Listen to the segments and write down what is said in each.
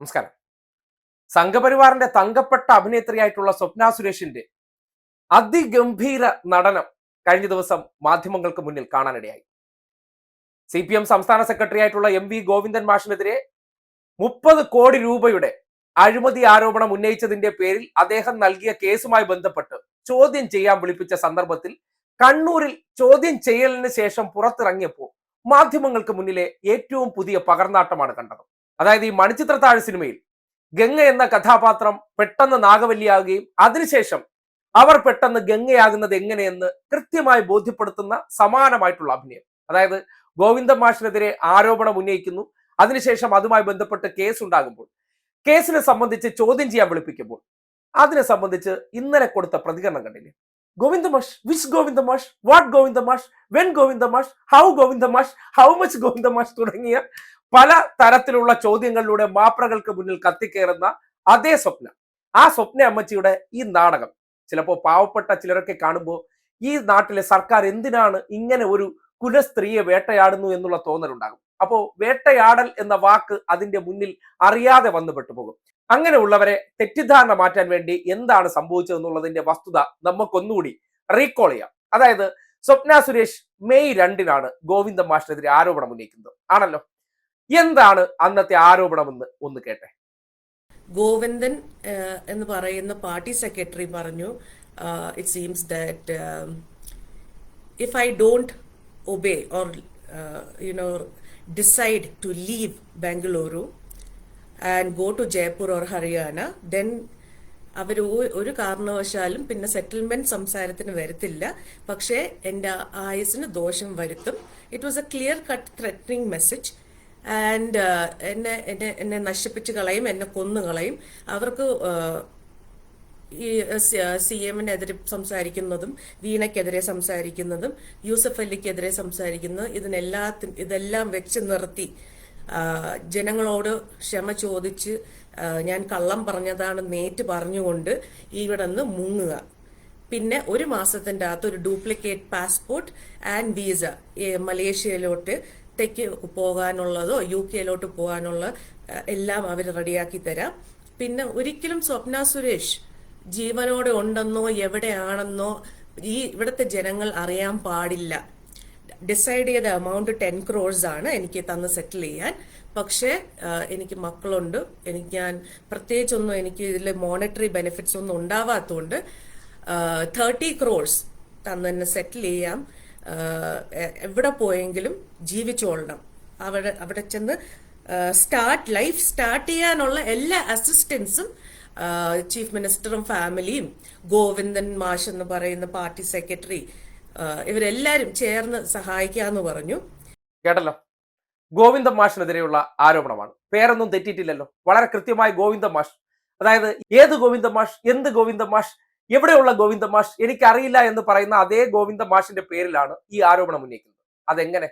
നമസ്കാരം. സംഘപരിവാറിന്റെ തങ്കപ്പെട്ട അഭിനേത്രിയായിട്ടുള്ള സ്വപ്ന സുരേഷിന്റെ അതിഗംഭീര നടനം കഴിഞ്ഞ ദിവസം മാധ്യമങ്ങൾക്ക് മുന്നിൽ കാണാനിടയായി. സി പി എം സംസ്ഥാന സെക്രട്ടറി ആയിട്ടുള്ള എം വി ഗോവിന്ദൻ മാഷിനെതിരെ മുപ്പത് കോടി രൂപയുടെ അഴിമതി ആരോപണം ഉന്നയിച്ചതിന്റെ പേരിൽ അദ്ദേഹം നൽകിയ കേസുമായി ബന്ധപ്പെട്ട് ചോദ്യം ചെയ്യാൻ വിളിപ്പിച്ച സന്ദർഭത്തിൽ കണ്ണൂരിൽ ചോദ്യം ചെയ്യലിന് ശേഷം പുറത്തിറങ്ങിയപ്പോൾ മാധ്യമങ്ങൾക്ക് മുന്നിലെ ഏറ്റവും പുതിയ പകർന്നാട്ടമാണ് കണ്ടത്. അതായത് ഈ മണിച്ചിത്രത്താഴ് സിനിമയിൽ ഗംഗ എന്ന കഥാപാത്രം പെട്ടെന്ന് നാഗവല്ലിയാകുകയും അതിനുശേഷം അവർ പെട്ടെന്ന് ഗംഗയാകുന്നത് എങ്ങനെയെന്ന് കൃത്യമായി ബോധ്യപ്പെടുത്തുന്ന സമാനമായിട്ടുള്ള അഭിനയം. അതായത് ഗോവിന്ദ മാഷിനെതിരെ ആരോപണം ഉന്നയിക്കുന്നു. അതിനുശേഷം അതുമായി ബന്ധപ്പെട്ട് കേസ് ഉണ്ടാകുമ്പോൾ കേസിനെ സംബന്ധിച്ച് ചോദ്യം ചെയ്യാൻ വിളിപ്പിക്കുമ്പോൾ അതിനെ സംബന്ധിച്ച് ഇന്നലെ കൊടുത്ത പ്രതികരണം കണ്ടില്ലേ? ഗോവിന്ദ മാഷ് വിച്ച് ഗോവിന്ദമാഷ്? വാട്ട് ഗോവിന്ദമാഷ്? വെൻ ഗോവിന്ദമാഷ്? ഹൗ ഗോവിന്ദമാഷ്? ഹൗ മച്ച് ഗോവിന്ദമാഷ് തുടങ്ങിയ പല തരത്തിലുള്ള ചോദ്യങ്ങളിലൂടെ മാപ്രകൾക്ക് മുന്നിൽ കത്തിക്കേറുന്ന അതേ സ്വപ്ന. ആ സ്വപ്ന അമ്മച്ചിയുടെ ഈ നാടകം. ചിലപ്പോൾ പാവപ്പെട്ട ചിലരൊക്കെ കാണുമ്പോൾ ഈ നാട്ടിലെ സർക്കാർ എന്തിനാണ് ഇങ്ങനെ ഒരു കുലസ്ത്രീയെ വേട്ടയാടുന്നു എന്നുള്ള തോന്നലുണ്ടാകും. അപ്പോൾ വേട്ടയാടൽ എന്ന വാക്ക് അതിന്റെ മുന്നിൽ അറിയാതെ വന്നു പെട്ടുപോകും അങ്ങനെയുള്ളവരെ തെറ്റിദ്ധാരണ മാറ്റാൻ വേണ്ടി എന്താണ് സംഭവിച്ചതെന്നുള്ളതിന്റെ വസ്തുത നമുക്കൊന്നുകൂടി റീകോൾ ചെയ്യാം. അതായത് സ്വപ്ന സുരേഷ് മെയ് രണ്ടിനാണ് ഗോവിന്ദ മാഷിനെതിരെ ആരോപണം ഉന്നയിക്കുന്നത്. ആണല്ലോ? എന്താണ് അന്നത്തെ ആരോപണമെന്ന് ഒന്ന് കേട്ടെ. ഗോവിന്ദൻ എന്ന് പറയുന്ന പാർട്ടി സെക്രട്ടറി പറഞ്ഞു it seems that if I don't obey or you know decide to leave Bengaluru and go to Jaipur or Haryana then അവർ ഒരു കാരണവശാലും പിന്നെ സെറ്റിൽമെന്റ് സംസാരത്തിന് വരത്തില്ല. പക്ഷേ എന്റെ ആയുസിന് ദോഷം വരുത്തും. It was a clear cut threatening message and എന്നെ എന്നെ എന്നെ നശിപ്പിച്ച് കളയും എന്നെ കൊന്നു കളയും. അവർക്ക് uh, ഈ സി എമ്മിനെതിരെ സംസാരിക്കുന്നതും വീണയ്ക്കെതിരെ സംസാരിക്കുന്നതും യൂസഫ് അലിക്കെതിരെ സംസാരിക്കുന്നതും ഇതിനെല്ലാത്തിനും ഇതെല്ലാം വെച്ച് നിർത്തി. ജനങ്ങളോട് ക്ഷമ ചോദിച്ച് ഞാൻ കള്ളം പറഞ്ഞതാണ് നേറ്റ് പറഞ്ഞുകൊണ്ട് ഇവിടെ നിന്ന് മുങ്ങുക. പിന്നെ ഒരു മാസത്തിന്റെ അകത്ത് ഒരു ഡ്യൂപ്ലിക്കേറ്റ് പാസ്പോർട്ട് ആൻഡ് വീസ മലേഷ്യയിലോട്ട് തെക്ക് പോകാനുള്ളതോ യു കെയിലോട്ട് പോകാനുള്ള എല്ലാം അവർ റെഡിയാക്കി തരാം. പിന്നെ ഒരിക്കലും സ്വപ്ന സുരേഷ് ജീവനോടെ ഉണ്ടെന്നോ എവിടെയാണെന്നോ ഈ ഇവിടുത്തെ ജനങ്ങൾ അറിയാൻ പാടില്ല. ഡിസൈഡ് ചെയ്ത എമൗണ്ട് ടെൻ ക്രോഴ്സ് ആണ് എനിക്ക് തന്ന് സെറ്റിൽ ചെയ്യാൻ. പക്ഷേ എനിക്ക് മക്കളുണ്ട്. എനിക്ക് ഞാൻ പ്രത്യേകിച്ചൊന്നും എനിക്ക് ഇതിൽ മോണിറ്ററി ബെനിഫിറ്റ്സ് ഒന്നും ഉണ്ടാവാത്തതുകൊണ്ട് തേർട്ടി ക്രോഴ്സ് തന്ന് തന്നെ സെറ്റിൽ ചെയ്യാം. എവിടെ പോയെങ്കിലും ജീവിച്ചോളണം അവിടെ അവിടെ ചെന്ന് സ്റ്റാർട്ട് ലൈഫ് സ്റ്റാർട്ട് ചെയ്യാനുള്ള എല്ലാ അസിസ്റ്റൻസും ചീഫ് മിനിസ്റ്ററും ഫാമിലിയും ഗോവിന്ദൻ മാഷ് എന്ന് പറയുന്ന പാർട്ടി സെക്രട്ടറി ഇവരെല്ലാരും ചേർന്ന് സഹായിക്കാന്ന് പറഞ്ഞു. കേട്ടല്ലോ? ഗോവിന്ദ മാഷിനെതിരെയുള്ള ആരോപണമാണ്. പേരൊന്നും തെറ്റിയിട്ടില്ലല്ലോ. വളരെ കൃത്യമായി ഗോവിന്ദ മാഷ് അതായത് ഏത് ഗോവിന്ദ മാഷ് എന്ത് ഗോവിന്ദ മാഷ് എവിടെയുള്ള ഗോവിന്ദ മാഷ് എനിക്കറിയില്ല എന്ന് പറയുന്ന അതേ ഗോവിന്ദ മാഷിന്റെ പേരിലാണ് ഈ ആരോപണം ഉന്നയിക്കുന്നത്. അതെങ്ങനെ?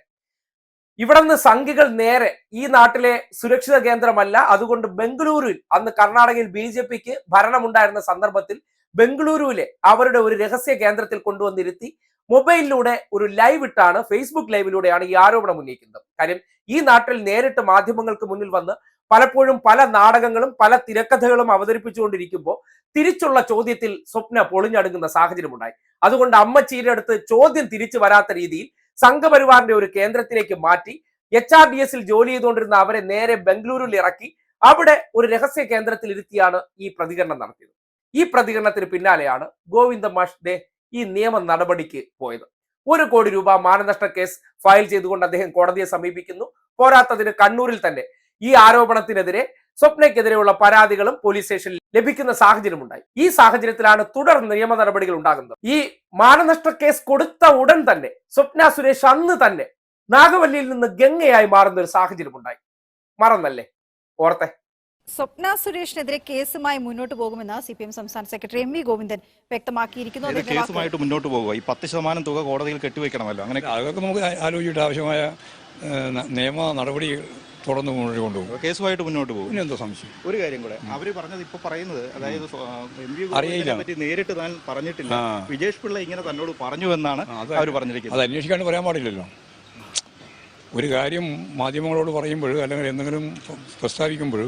ഇവിടെ നിന്ന് സംഘികൾ നേരെ ഈ നാട്ടിലെ സുരക്ഷിത കേന്ദ്രമല്ല അതുകൊണ്ട് ബംഗളൂരുവിൽ അന്ന് കർണാടകയിൽ ബി ജെ പിക്ക് ഭരണമുണ്ടായിരുന്ന സന്ദർഭത്തിൽ ബംഗളൂരുവിലെ അവരുടെ ഒരു രഹസ്യ കേന്ദ്രത്തിൽ കൊണ്ടുവന്നിരുത്തി മൊബൈലിലൂടെ ഒരു ലൈവ് ഇട്ടാണ് ഫേസ്ബുക്ക് ലൈവിലൂടെയാണ് ഈ ആരോപണം ഉന്നയിക്കുന്നത്. കാര്യം ഈ നാട്ടിൽ നേരിട്ട് മാധ്യമങ്ങൾക്ക് മുന്നിൽ വന്ന് പലപ്പോഴും പല നാടകങ്ങളും പല തിരക്കഥകളും അവതരിപ്പിച്ചുകൊണ്ടിരിക്കുമ്പോൾ തിരിച്ചുള്ള ചോദ്യത്തിൽ സ്വപ്ന പൊളിഞ്ഞടുങ്ങുന്ന സാഹചര്യമുണ്ടായി. അതുകൊണ്ട് അമ്മച്ചീരുടെ അടുത്ത് ചോദ്യം തിരിച്ചു വരാത്ത രീതിയിൽ സംഘപരിവാറിന്റെ ഒരു കേന്ദ്രത്തിലേക്ക് മാറ്റി എച്ച് ആർ ഡി എസിൽ ജോലി ചെയ്തുകൊണ്ടിരുന്ന അവരെ നേരെ ബംഗളൂരുവിൽ ഇറക്കി അവിടെ ഒരു രഹസ്യ കേന്ദ്രത്തിൽ ഇരുത്തിയാണ് ഈ പ്രതികരണം നടത്തിയത്. ഈ പ്രതികരണത്തിന് പിന്നാലെയാണ് ഗോവിന്ദ മാഷ് ദേ ഈ നിയമ നടപടിക്ക് പോയത്. ഒരു കോടി രൂപ മാനനഷ്ട കേസ് ഫയൽ ചെയ്തുകൊണ്ട് അദ്ദേഹം കോടതിയെ സമീപിക്കുന്നു. പോരാത്തതിന് കണ്ണൂരിൽ തന്നെ ഈ ആരോപണത്തിനെതിരെ സ്വപ്നയ്ക്കെതിരെയുള്ള പരാതികളും പോലീസ് സ്റ്റേഷനിൽ ലഭിക്കുന്ന സാഹചര്യം ഉണ്ടായി ഈ സാഹചര്യത്തിലാണ് തുടർ നിയമ നടപടികൾ ഉണ്ടാകുന്നത്. ഈ മാനനഷ്ട കേസ് കൊടുത്ത ഉടൻ തന്നെ സ്വപ്ന സുരേഷ് അന്ന് തന്നെ നാഗവല്ലിയിൽ നിന്ന് ഗംഗയായി മാറുന്ന ഒരു സാഹചര്യം ഉണ്ടായി മറന്നല്ലേ? ഓർത്തെ? സ്വപ്ന സുരേഷിനെതിരെ കേസുമായി മുന്നോട്ട് പോകുമെന്ന് സി പി എം സംസ്ഥാന സെക്രട്ടറി എം വി ഗോവിന്ദൻ വ്യക്തമാക്കിയിരിക്കുന്നു. കേസുമായിട്ട് മുന്നോട്ട് പോകുക. ഈ പത്ത് ശതമാനം തുക കോടതിയിൽ കെട്ടിവെക്കണമല്ലോ. അങ്ങനെ അതൊക്കെ നമുക്ക് ആലോചിച്ചിട്ട് ആവശ്യമായ നിയമ നടപടി തുടർന്ന് മുന്നോട്ട് കൊണ്ടുപോകും. കേസുമായിട്ട് മുന്നോട്ട് പോകും. പിന്നെ എന്തോ സംശയം? ഒരു കാര്യം കൂടെ. അവർ പറഞ്ഞത് ഇപ്പൊ പറയുന്നത് അതായത് എം വി അറിയില്ല. ഗോവിന്ദനെ പറ്റി നേരിട്ട് താൻ പറഞ്ഞിട്ടില്ല. വിജേഷ് പിള്ള ഇങ്ങനെ തന്നോട് പറഞ്ഞു എന്നാണ് അവർ പറഞ്ഞിരിക്കുന്നത്. അത് അന്വേഷിക്കാണ്ട് പറയാൻ പാടില്ലല്ലോ. ഒരു കാര്യം മാധ്യമങ്ങളോട് പറയുമ്പോൾ അല്ലെങ്കിൽ എന്തെങ്കിലും പ്ര- പ്രസ്താവിക്കുമ്പോൾ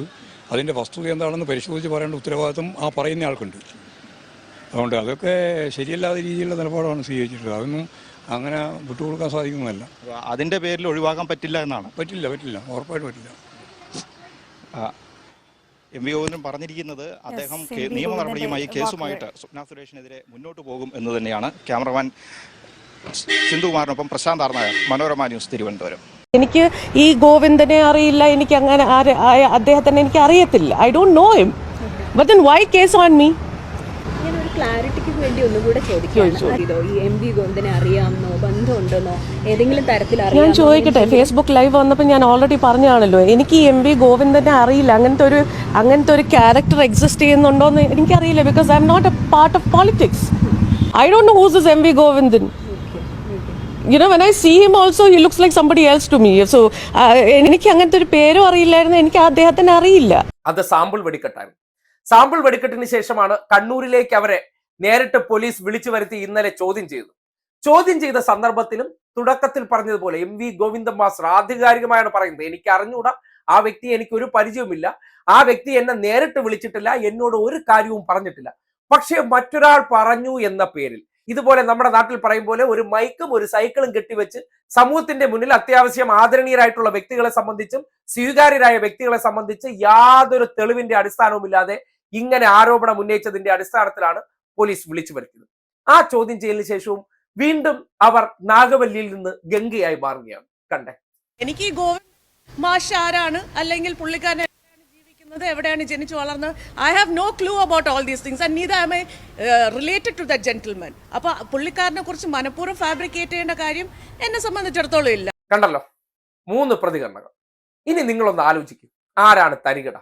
അതിന്റെ വസ്തുത എന്താണെന്ന് പരിശോധിച്ച് പറയേണ്ട ഉത്തരവാദിത്വം ആ പറയുന്ന ആൾക്കുണ്ട്. അതുകൊണ്ട് അതൊക്കെ ശരിയല്ലാത്ത രീതിയിലുള്ള നിലപാടാണ് സ്വീകരിച്ചിട്ടുള്ളത് അതൊന്നും അങ്ങനെ വിട്ടുകൊടുക്കാൻ സാധിക്കുന്നതല്ല. അതിന്റെ പേരിൽ ഒഴിവാക്കാൻ പറ്റില്ല എന്നാണ്? പറ്റില്ല പറ്റില്ല. ഉറപ്പായിട്ട് പറ്റില്ല. എം വി ഗോവിന്ദൻ പറഞ്ഞിരിക്കുന്നത് അദ്ദേഹം. നിയമ നടപടിയുമായി കേസുമായിട്ട് സ്വപ്ന സുരേഷിനെതിരെ മുന്നോട്ട് പോകും എന്ന് തന്നെയാണ് ക്യാമറമാൻ സിന്ധുകുമാറിനൊപ്പം പ്രശാന്ത് ആർനായർ മനോരമ ന്യൂസ് തിരുവനന്തപുരം. എനിക്ക് ഈ ഗോവിന്ദനെ അറിയില്ല എനിക്ക് അങ്ങനെ ആരെ- അദ്ദേഹത്തിനെ എനിക്ക് അറിയത്തില്ല. I don't know him but then why case on me ക്ലാരിറ്റിക്ക് വേണ്ടി ഒന്നുകൂടെ ഈ എം വി ഗോവിന്ദനെ അറിയാമെന്നോ ബന്ധമുണ്ടെന്നോ? ഏതെങ്കിലും തരത്തിൽ ഞാൻ ചോദിക്കട്ടെ. ഫേസ്ബുക്ക് ലൈവ് വന്നപ്പോൾ ഞാൻ ഓൾറെഡി പറഞ്ഞാണല്ലോ എനിക്ക് ഈ എം വി ഗോവിന്ദനെ അറിയില്ല. അങ്ങനത്തെ ഒരു അങ്ങനത്തെ ഒരു ക്യാരക്ടർ എക്സിസ്റ്റ് ചെയ്യുന്നുണ്ടോ എന്ന് എനിക്കറിയില്ല because I am not a part of politics I don't know who's is M V Govindan. You know when I see him also he looks like somebody else to me so എനിക്ക് അങ്ങനത്തെ ഒരു പേരും അറിയില്ലായിരുന്നു. എനിക്ക് അദ്ദേഹത്തിന് അറിയില്ല. അത് sample വെടിക്കെട്ടായിരുന്നു sample വെടിക്കെട്ടിന് ശേഷമാണ് കണ്ണൂരിലേക്ക് അവരെ നേരിട്ട് പോലീസ് വിളിച്ചു വരുത്തി ഇന്നലെ ചോദ്യം ചെയ്തു. ചോദ്യം ചെയ്ത സന്ദർഭത്തിലും തുടക്കത്തിൽ പറഞ്ഞതുപോലെ എം വി ഗോവിന്ദൻ മാസ്റ്റർ ആധികാരികമായാണ് പറയുന്നത്. എനിക്ക് അറിഞ്ഞുകൂടാ. ആ വ്യക്തി എനിക്ക് ഒരു പരിചയവുമില്ല. ആ വ്യക്തി എന്നെ നേരിട്ട് വിളിച്ചിട്ടില്ല. എന്നോട് ഒരു കാര്യവും പറഞ്ഞിട്ടില്ല. പക്ഷേ മറ്റൊരാൾ പറഞ്ഞു എന്ന പേരിൽ ഇതുപോലെ നമ്മുടെ നാട്ടിൽ പറയും പോലെ ഒരു മൈക്കും ഒരു സൈക്കിളും കെട്ടിവെച്ച് സമൂഹത്തിന്റെ മുന്നിൽ അത്യാവശ്യം ആദരണീയരായിട്ടുള്ള വ്യക്തികളെ സംബന്ധിച്ചും സ്വീകാര്യരായ വ്യക്തികളെ സംബന്ധിച്ച് യാതൊരു തെളിവിന്റെ അടിസ്ഥാനവുമില്ലാതെ ഇങ്ങനെ ആരോപണം ഉന്നയിച്ചതിന്റെ അടിസ്ഥാനത്തിലാണ് പോലീസ് വിളിച്ചു വരുത്തിയത്. ആ ചോദ്യം ചെയ്യലിന് ശേഷവും വീണ്ടും അവർ നാഗവല്ലിയിൽ നിന്ന് ഗംഗയായി മാറുകയാണ്. കണ്ടേ. എനിക്ക് ഗോവിന്ദ് മാഷ് ആരാണ്? അല്ലെങ്കിൽ പുള്ളിക്കാരൻ എവിടെയാണ് ജീവിക്കുന്നത് എവിടെയാണ്? ജനിച്ചു വളർന്നത് I have no clue about all these things and neither I my related to the gentleman അപ്പോൾ പുള്ളിക്കാരനെ കുറിച്ച് മനഃപൂർവം ഫാബ്രിക്കേറ്റ് ചെയ്യേണ്ട കാര്യം എന്നെ സംബന്ധിച്ചിടത്തോളം ഇല്ല. കണ്ടല്ലോ? മൂന്ന് പ്രതികരണങ്ങൾ. ഇനി നിങ്ങളൊന്ന് ആലോചിക്കും. ആരാണ് തരികട?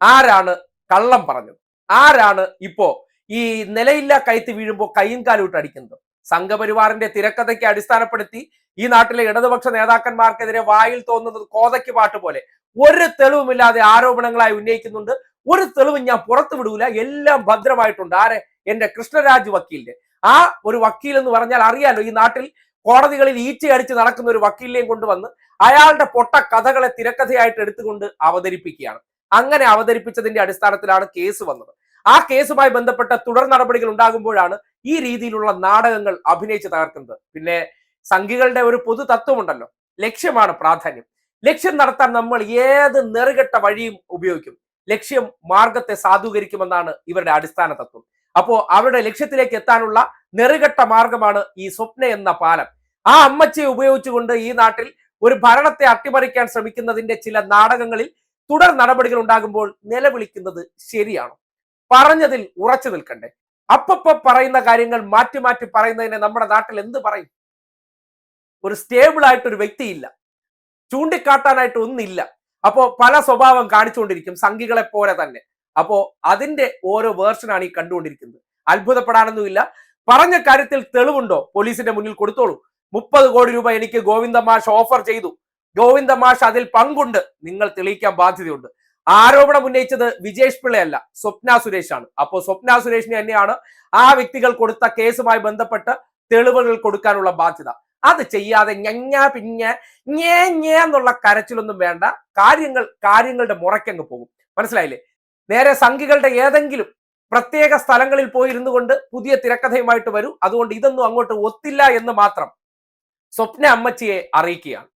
ആരാണ് കള്ളം പറഞ്ഞത്? ആരാണ് ഇപ്പോ ഈ നിലയില്ല കയത്തി വീഴുമ്പോൾ കൈയും കാലും അടിക്കുന്നത്? സംഘപരിവാറിന്റെ തിരക്കഥയ്ക്ക് അടിസ്ഥാനപ്പെടുത്തി ഈ നാട്ടിലെ ഇടതുപക്ഷ നേതാക്കന്മാർക്കെതിരെ വായിൽ തോന്നുന്നത് കോതയ്ക്ക് പാട്ട് പോലെ. ഒരു തെളിവുമില്ലാതെ ആരോപണങ്ങളായി ഉന്നയിക്കുന്നുണ്ട്. ഒരു തെളിവും ഞാൻ പുറത്തു വിടൂല. എല്ലാം ഭദ്രമായിട്ടുണ്ട്. ആരെ? എന്റെ കൃഷ്ണരാജ് വക്കീലിന്റെ ആ ഒരു വക്കീൽ എന്ന് പറഞ്ഞാൽ അറിയാലോ ഈ നാട്ടിൽ കോടതികളിൽ ഈച്ചയടിച്ച് നടക്കുന്ന ഒരു വക്കീലിനെയും കൊണ്ടുവന്ന് അയാളുടെ പൊട്ട കഥകളെ തിരക്കഥയായിട്ട് എടുത്തുകൊണ്ട് അവതരിപ്പിക്കുകയാണ്. അങ്ങനെ അവതരിപ്പിച്ചതിന്റെ അടിസ്ഥാനത്തിലാണ് കേസ് വന്നത്. ആ കേസുമായി ബന്ധപ്പെട്ട തുടർ നടപടികൾ ഉണ്ടാകുമ്പോഴാണ് ഈ രീതിയിലുള്ള നാടകങ്ങൾ അഭിനയിച്ച് തകർക്കുന്നത്. പിന്നെ സംഘികളുടെ ഒരു പൊതു തത്വമുണ്ടല്ലോ. ലക്ഷ്യമാണ് പ്രാധാന്യം. ലക്ഷ്യം നടത്താൻ നമ്മൾ ഏത് നെറുകെട്ട വഴിയും ഉപയോഗിക്കും. ലക്ഷ്യം മാർഗത്തെ സാധൂകരിക്കുമെന്നാണ് ഇവരുടെ അടിസ്ഥാന തത്വം. അപ്പോ അവരുടെ ലക്ഷ്യത്തിലേക്ക് എത്താനുള്ള നെറുകെട്ട മാർഗമാണ് ഈ സ്വപ്ന എന്ന പാലം. ആ അമ്മച്ചയെ ഉപയോഗിച്ചുകൊണ്ട് ഈ നാട്ടിൽ ഒരു ഭരണത്തെ അട്ടിമറിക്കാൻ ശ്രമിക്കുന്നതിന്റെ ചില നാടകങ്ങളിൽ തുടർ നടപടികൾ ഉണ്ടാകുമ്പോൾ നിലവിളിക്കുന്നത് ശരിയാണോ? പറഞ്ഞതിൽ ഉറച്ചു നിൽക്കണ്ടേ. അപ്പപ്പോ പറയുന്ന കാര്യങ്ങൾ മാറ്റി മാറ്റി പറയുന്നതിനെ നമ്മുടെ നാട്ടിൽ എന്ത് പറയും? ഒരു സ്റ്റേബിൾ ആയിട്ടൊരു വ്യക്തിയില്ല. ചൂണ്ടിക്കാട്ടാനായിട്ട് ഒന്നില്ല അപ്പോ പല സ്വഭാവം കാണിച്ചുകൊണ്ടിരിക്കും സംഘികളെ പോലെ തന്നെ. അപ്പോ അതിന്റെ ഓരോ വേർഷനാണ് ഈ കണ്ടുകൊണ്ടിരിക്കുന്നത്. അത്ഭുതപ്പെടാനൊന്നുമില്ല. പറഞ്ഞ കാര്യത്തിൽ തെളിവുണ്ടോ? പോലീസിന്റെ മുന്നിൽ കൊടുത്തോളൂ. മുപ്പത് കോടി രൂപ എനിക്ക് ഗോവിന്ദ മാഷ് ഓഫർ ചെയ്തു. ഗോവിന്ദ മാഷ് അതിൽ പങ്കുണ്ട്. നിങ്ങൾ തെളിയിക്കാൻ ബാധ്യതയുണ്ട്. ആരോപണം ഉന്നയിച്ചത് വിജേഷ് പിള്ളയല്ല സ്വപ്ന സുരേഷ് ആണ്. അപ്പോ സ്വപ്ന സുരേഷിനെ തന്നെയാണ് ആ വ്യക്തികൾ കൊടുത്ത കേസുമായി ബന്ധപ്പെട്ട് തെളിവുകൾ കൊടുക്കാനുള്ള ബാധ്യത. അത് ചെയ്യാതെ ഞഞ്ഞ പിഞ്ഞ ഞേ ഞേ എന്നുള്ള കരച്ചിലൊന്നും വേണ്ട. കാര്യങ്ങൾ കാര്യങ്ങളുടെ മുറയ്ക്കങ്ങ് പോകും. മനസ്സിലായില്ലേ? നേരെ സംഘികളുടെ ഏതെങ്കിലും പ്രത്യേക സ്ഥലങ്ങളിൽ പോയി ഇരുന്നു കൊണ്ട് പുതിയ തിരക്കഥയുമായിട്ട് വരൂ. അതുകൊണ്ട് ഇതൊന്നും അങ്ങോട്ട് ഒത്തില്ല എന്ന് മാത്രം സ്വപ്ന അമ്മച്ചിയെ അറിയിക്കുകയാണ്.